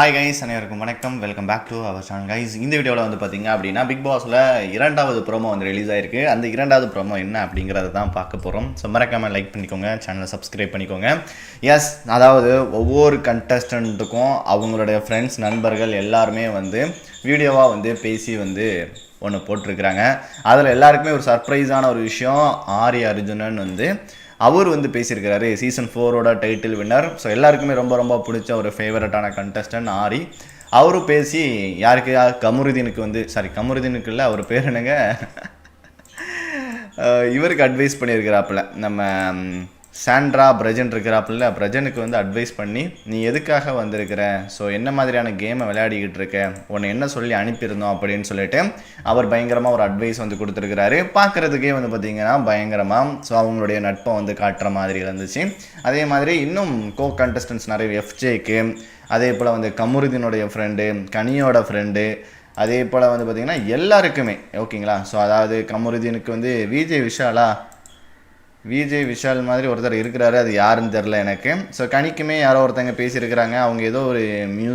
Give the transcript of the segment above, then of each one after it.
Hi guys அனைவருக்கும் வணக்கம். Welcome back to our channel guys இந்த வீடியோவில் வந்து பார்த்தீங்க அப்படின்னா பிக் பாஸில் இரண்டாவது ப்ரோமோ வந்து ரிலீஸ் ஆயிருக்கு. அந்த இரண்டாவது ப்ரோமோ என்ன அப்படிங்கிறத தான் பார்க்க போகிறோம் ஸோ மறக்காமல் லைக் பண்ணிக்கோங்க சேனலை சப்ஸ்கிரைப் பண்ணிக்கோங்க. எஸ் அதாவது ஒவ்வொரு கண்டஸ்டண்ட்டுக்கும் அவங்களுடைய ஃப்ரெண்ட்ஸ் நண்பர்கள் எல்லாருமே வந்து வீடியோவாக வந்து பேசி வந்து ஒன்று போட்டிருக்கிறாங்க. அதில் எல்லாருக்குமே ஒரு சர்ப்ரைஸான ஒரு விஷயம் ஆரி அர்ஜுனன் வந்து அவர் வந்து பேசியிருக்கிறாரு சீசன் ஃபோரோட டைட்டில் வின்னர் ஸோ எல்லாருக்குமே ரொம்ப ரொம்ப பிடிச்ச ஒரு ஃபேவரட்டான கண்டஸ்டன்ட் ஆரி. அவரும் பேசி யாருக்கு? கமருதீனுக்கு வந்து சாரி கமருதீனுக்கு இல்லை அவர் பேர் என்னங்க? இவருக்கு அட்வைஸ் பண்ணியிருக்கிறாப்புல. நம்ம சாண்ட்ரா பிரஜன் இருக்கிறாப்புல பிரஜனுக்கு வந்து அட்வைஸ் பண்ணி நீ எதுக்காக வந்திருக்கிற? ஸோ என்ன மாதிரியான கேமை விளையாடிக்கிட்டு இருக்க? உன்னை என்ன சொல்லி அனுப்பியிருந்தோம்? அப்படின்னு சொல்லிட்டு அவர் பயங்கரமாக ஒரு அட்வைஸ் வந்து கொடுத்துருக்கிறாரு. பார்க்குறதுக்கே வந்து பார்த்தீங்கன்னா பயங்கரமாக ஸோ அவங்களுடைய நட்பை வந்து காட்டுற மாதிரி இருந்துச்சு. அதே மாதிரி இன்னும் கோ கண்டஸ்டன்ஸ் நிறைய எஃப்ஜேக்கு அதே போல் வந்து கமுருதீனுடைய ஃப்ரெண்டு கனியோட ஃப்ரெண்டு அதே போல் வந்து பார்த்திங்கன்னா எல்லாருக்குமே ஓகேங்களா ஸோ அதாவது கமருதீனுக்கு வந்து விஜய் விஷாலா விஜய் விஷால் மாதிரி ஒருத்தர் இருக்கிறாரு. அது யாருன்னு தெரில எனக்கு. ஸோ கனிக்குமே யாரோ ஒருத்தங்க பேசியிருக்கிறாங்க. அவங்க ஏதோ ஒரு மியூ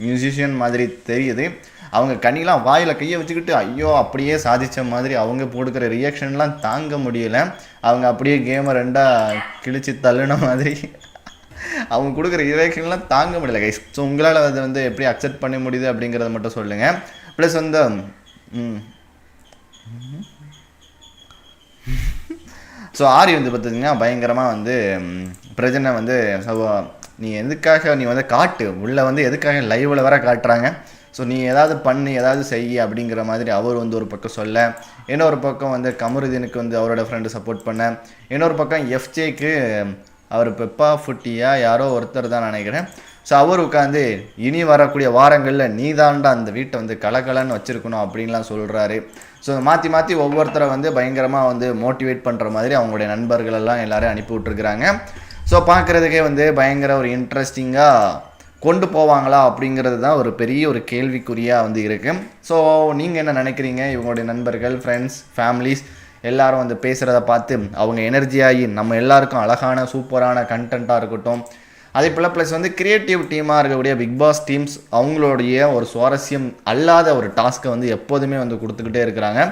மியூசிஷியன் மாதிரி தெரியுது. அவங்க கனிலாம் வாயில் கையை வச்சுக்கிட்டு ஐயோ அப்படியே சாதித்த மாதிரி அவங்க கொடுக்குற ரியாக்ஷன்லாம் தாங்க முடியல. அவங்க அப்படியே கேமை ரெண்டாக கிழிச்சு தள்ளுன மாதிரி. அவங்க கொடுக்குற ரியாக்ஷன்லாம் தாங்க முடியல கைஸ் ஸோ உங்களால் அதை வந்து எப்படி அக்செப்ட் பண்ண முடியுது அப்படிங்கிறத மட்டும் சொல்லுங்கள் ப்ளஸ் வந்து ம். ஸோ ஆரி வந்து பார்த்தீங்கன்னா பயங்கரமாக வந்து பிரஜனை வந்து நீ எதுக்காக நீ வந்து காட்டு. உள்ளே வந்து எதுக்காக லைவில் வர காட்டுறாங்க? ஸோ நீ ஏதாவது பண்ணு ஏதாவது செய் அப்படிங்கிற மாதிரி அவர் வந்து ஒரு பக்கம் சொல்ல இன்னொரு பக்கம் வந்து கமருதீனுக்கு வந்து அவரோட ஃப்ரெண்டு சப்போர்ட் பண்ண இன்னொரு பக்கம் எஃப்ஜேக்கு அவர் பெப்பா ஃபுட்டியா யாரோ ஒருத்தர் தான் நினைக்கிறேன். ஸோ அவர் உட்காந்து இனி வரக்கூடிய வாரங்களில் நீ தாண்டா அந்த வீட்டை வந்து கலகலன்னு வச்சுருக்கணும் அப்படின்லாம் சொல்கிறாரு ஸோ மாற்றி மாற்றி ஒவ்வொருத்தரை வந்து பயங்கரமாக வந்து மோட்டிவேட் பண்ணுற மாதிரி அவங்களுடைய நண்பர்களெல்லாம் எல்லோரும் அனுப்பி விட்ருக்குறாங்க ஸோ பார்க்குறதுக்கே வந்து பயங்கர ஒரு இன்ட்ரெஸ்டிங்காக கொண்டு போவாங்களா அப்படிங்கிறது தான் ஒரு பெரிய ஒரு கேள்விக்குறியாக வந்து இருக்குது ஸோ நீங்கள் என்ன நினைக்கிறீங்க? இவங்களுடைய நண்பர்கள் ஃப்ரெண்ட்ஸ் ஃபேமிலிஸ் எல்லாரும் வந்து பேசுகிறத பார்த்து அவங்க எனர்ஜியாகி நம்ம எல்லாருக்கும் அழகான சூப்பரான கண்டென்ட்டாக இருக்கட்டும் அதே போல் ப்ளஸ் வந்து கிரியேட்டிவ் டீமாக இருக்கக்கூடிய பிக் பாஸ் டீம்ஸ் அவங்களுடைய ஒரு சுவாரஸ்யம் அல்லாத ஒரு டாஸ்க்கை வந்து எப்போதுமே வந்து கொடுத்துக்கிட்டே இருக்கிறாங்க.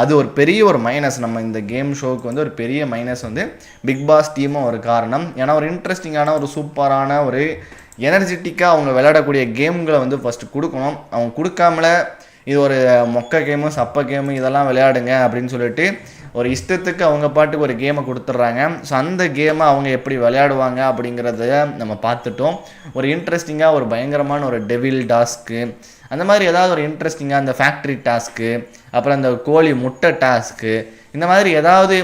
அது ஒரு பெரிய ஒரு மைனஸ் நம்ம இந்த கேம் ஷோவுக்கு வந்து ஒரு பெரிய மைனஸ் வந்து பிக் பாஸ் டீமும் ஒரு காரணம். ஏன்னா ஒரு இன்ட்ரெஸ்டிங்கான ஒரு சூப்பரான ஒரு எனர்ஜெட்டிக்காக அவங்க விளையாடக்கூடிய கேம்களை வந்து ஃபஸ்ட்டு கொடுக்கணும். அவங்க கொடுக்காமல இது ஒரு மொக்க கேமு சப்ப கேமு இதெல்லாம் விளையாடுங்க அப்படின்னு சொல்லிட்டு ஒரு இஷ்டத்துக்கு அவங்க பாட்டுக்கு ஒரு கேமை கொடுத்துட்றாங்க. ஸோ அந்த கேமை அவங்க எப்படி விளையாடுவாங்க அப்படிங்கிறத நம்ம பார்த்துட்டோம். ஒரு இன்ட்ரெஸ்டிங்காக ஒரு பயங்கரமான ஒரு டெவில் டாஸ்க்கு அந்த மாதிரி ஏதாவது ஒரு இன்ட்ரெஸ்டிங்காக அந்த ஃபேக்ட்ரி டாஸ்க்கு அப்புறம் அந்த கோழி முட்டை டாஸ்க்கு இந்த மாதிரி ஏதாவது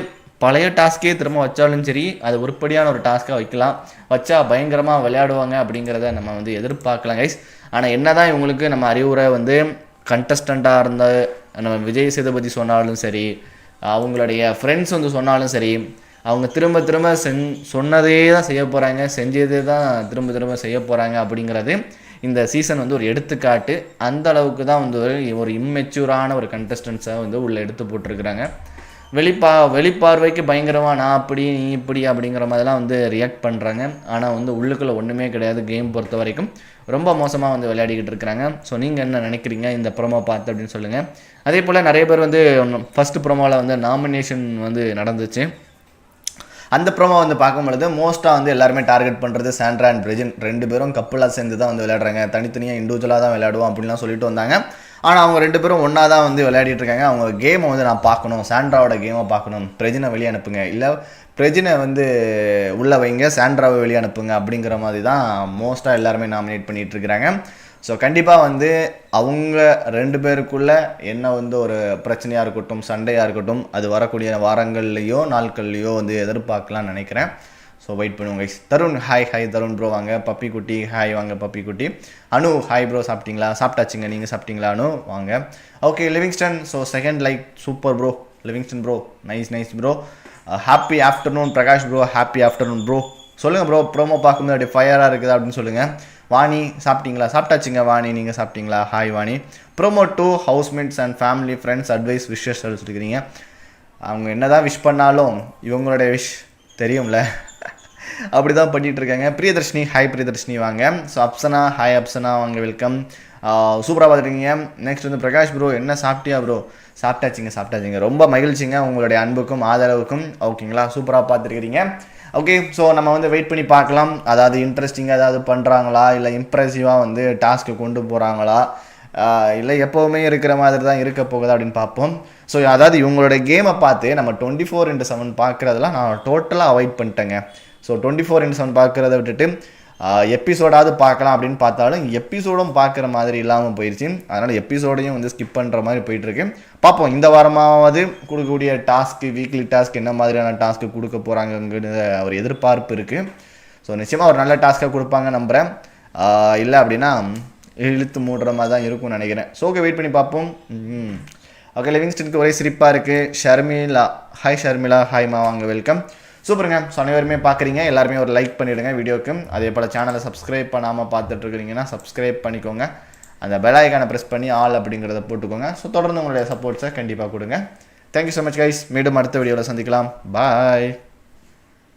பழைய டாஸ்க்கே திரும்ப வச்சாலும் சரி அது உருப்படியான ஒரு டாஸ்க்காக வைக்கலாம். வச்சா பயங்கரமாக விளையாடுவாங்க அப்படிங்கிறத நம்ம வந்து எதிர்பார்க்கலாம் கைஸ் ஆனால் என்ன தான் இவங்களுக்கு நம்ம அறிவுரை வந்து கண்டஸ்டண்ட்டாக இருந்த நம்ம விஜய் சேதுபதி சொன்னாலும் சரி அவங்களுடைய ஃப்ரெண்ட்ஸ் வந்து சொன்னாலும் சரி அவங்க திரும்ப திரும்ப செஞ் சொன்னதே தான் செய்ய போகிறாங்க செஞ்சதே தான் திரும்ப திரும்ப செய்ய போகிறாங்க அப்படிங்கிறது இந்த சீசன் வந்து ஒரு எடுத்துக்காட்டு. அந்த அளவுக்கு தான் வந்து ஒரு ஒரு இம்மெச்சூரான ஒரு கண்டஸ்டன்ஸை வந்து உள்ளே எடுத்து போட்டிருக்கிறாங்க. வெளிப்பா வெளிப்பார்வைக்கு பயங்கரமாக நான் அப்படி நீ இப்படி அப்படிங்கிற மாதிரிலாம் வந்து ரியாக்ட் பண்ணுறாங்க ஆனால் வந்து உள்ளுக்குள்ளே ஒன்றுமே கிடையாது கேம் பொறுத்த வரைக்கும். ரொம்ப மோசமாக வந்து விளையாடிக்கிட்டு இருக்கிறாங்க. ஸோ நீங்கள் என்ன நினைக்கிறீங்க? இந்த ப்ரோமோ பார்த்து அப்படின்னு சொல்லுங்கள் அதே போல் நிறைய பேர் வந்து ஃபஸ்ட்டு ப்ரோமோவில் வந்து நாமினேஷன் வந்து நடந்துச்சு. அந்த ப்ரோமோ வந்து பார்க்கும் பொழுது மோஸ்ட்டாக வந்து எல்லாருமே டார்கெட் பண்ணுறது சாண்ட்ரா அண்ட் பிரிஜின். ரெண்டு பேரும் கப்பலாக சேர்ந்து தான் வந்து விளையாடுறாங்க. தனித்தனியாக இண்டிவிஜுவலாக தான் விளையாடுவோம் அப்படின்லாம் சொல்லிட்டு வந்தாங்க. ஆனால் அவங்க ரெண்டு பேரும் ஒன்றா தான் வந்து விளையாடிட்டு இருக்காங்க. அவங்க கேமை வந்து நான் பார்க்கணும். சாண்ட்ராவோட கேமை பார்க்கணும். பிரஜினை வெளியே அனுப்புங்க. இல்லை பிரஜினை வந்து உள்ளே வைங்க. சாண்ட்ராவை வெளியே அனுப்புங்க அப்படிங்கிற மாதிரி தான் மோஸ்ட்டாக எல்லாருமே நாமினேட் பண்ணிகிட்டு இருக்கிறாங்க. ஸோ கண்டிப்பாக வந்து அவங்க ரெண்டு பேருக்குள்ள என்ன வந்து ஒரு பிரச்சனையாக இருக்கட்டும் சண்டையாக இருக்கட்டும் அது வரக்கூடிய வாரங்கள்லேயோ நாட்கள்லையோ வந்து எதிர்பார்க்கலாம்னு நினைக்கிறேன். ஸோ வெயிட் பண்ணுவோம் guys. Tarun hi hi Tarun bro வாங்க பப்பி குட்டி ஹாய் வாங்க பப்பி குட்டி. அனு ஹாய் ப்ரோ சாப்பிட்டீங்களா? சாப்பிட்டாச்சுங்க நீங்கள் சாப்பிட்டீங்களா அனு? வாங்க. Okay Livingston so second like super bro Livingston bro nice nice bro happy afternoon Prakash bro happy afternoon bro சொல்லுங்கள் ப்ரோ ப்ரோமோ பார்க்கும்போது அப்படியே ஃபயராக இருக்குது அப்படின்னு சொல்லுங்கள் வாணி சாப்பிட்டீங்களா? சாப்பிட்டாச்சுங்க வாணி நீங்கள் சாப்பிட்டீங்களா? Hi Vani. Promo to housemates and family friends advice wishes சொல்லிட்டுருக்கிறீங்க. அவங்க என்னதான் விஷ் பண்ணாலும் இவங்களுடைய விஷ் தெரியும்ல. அப்படி தான் பண்ணிகிட்ருக்காங்க பிரியதர்ஷினி ஹாய் பிரியதர்ஷினி வாங்க. ஸோ அப்சனா ஹாய் அப்சனா வாங்க வெல்கம் சூப்பராக பார்த்துருக்கீங்க. நெக்ஸ்ட் வந்து பிரகாஷ் ப்ரோ என்ன சாப்பிட்டியா ப்ரோ சாப்பிட்டாச்சிங்க சாப்பிட்டாச்சிங்க. ரொம்ப மகிழ்ச்சிங்க உங்களுடைய அன்புக்கும் ஆதரவுக்கும். ஓகேங்களா சூப்பராக பார்த்துருக்கிறீங்க. ஓகே ஸோ நம்ம வந்து வெயிட் பண்ணி பார்க்கலாம். அதாவது இன்ட்ரெஸ்டிங்காக ஏதாவது பண்ணுறாங்களா இல்லை இம்ப்ரெசிவாக வந்து டாஸ்க்கு கொண்டு போகிறாங்களா இல்லை எப்போவுமே இருக்கிற மாதிரி தான் இருக்க போகுது அப்படின்னு பார்ப்போம். ஸோ அதாவது இவங்களோட கேமை பார்த்து நம்ம டுவெண்ட்டி ஃபோர் இன்ட்டு செவன் பார்க்குறதெல்லாம் நான் டோட்டலாக அவாய்ட் பண்ணிட்டேங்க. So twenty four into seven பார்க்குறத விட்டுட்டு எபிசோடாவது பார்க்கலாம் அப்படின்னு பார்த்தாலும் எபிசோடும் பார்க்குற மாதிரி இல்லாமல் போயிடுச்சு அதனால் எபிசோடையும் வந்து ஸ்கிப் பண்ணுற மாதிரி போயிட்டுருக்கு. பார்ப்போம் இந்த வாரமாவது கொடுக்கக்கூடிய டாஸ்க்கு வீக்லி டாஸ்க் என்ன மாதிரியான டாஸ்க்கு கொடுக்க போகிறாங்கங்கிற ஒரு எதிர்பார்ப்பு இருக்குது ஸோ நிச்சயமாக ஒரு நல்ல டாஸ்க்காக கொடுப்பாங்க நம்புகிறேன் இல்லை அப்படின்னா இழுத்து மூடுற மாதிரி தான் இருக்கும்னு நினைக்கிறேன். ஸோ ஓகே வெயிட் பண்ணி பார்ப்போம். ஓகே லிவிங்ஸ்டனுக்கு ஒரே சிரிப்பாக இருக்குது ஷர்மிலா ஹாய் ஷர்மிளா ஹாய்மா வாங்க வெல்கம் சூப்பருங்க. ஸோ அனைவருமே பார்க்குறீங்க எல்லாருமே ஒரு லைக் பண்ணிவிடுங்க வீடியோக்கு. அதே போல் சேனலை சப்ஸ்கிரைப் பண்ணாமல் பார்த்துட்ருக்கிறீங்கன்னா சப்ஸ்கிரைப் பண்ணிக்கோங்க. அந்த பெல் ஐக்கானை ப்ரெஸ் பண்ணி ஆல் அப்படிங்கிறத போட்டுக்கோங்க. ஸோ தொடர்ந்து உங்களுடைய சப்போர்ட்ஸை கண்டிப்பாக கொடுங்க. தேங்க்யூ ஸோ மச் கைஸ் மீண்டும் அடுத்த வீடியோவில் சந்திக்கலாம். பாய்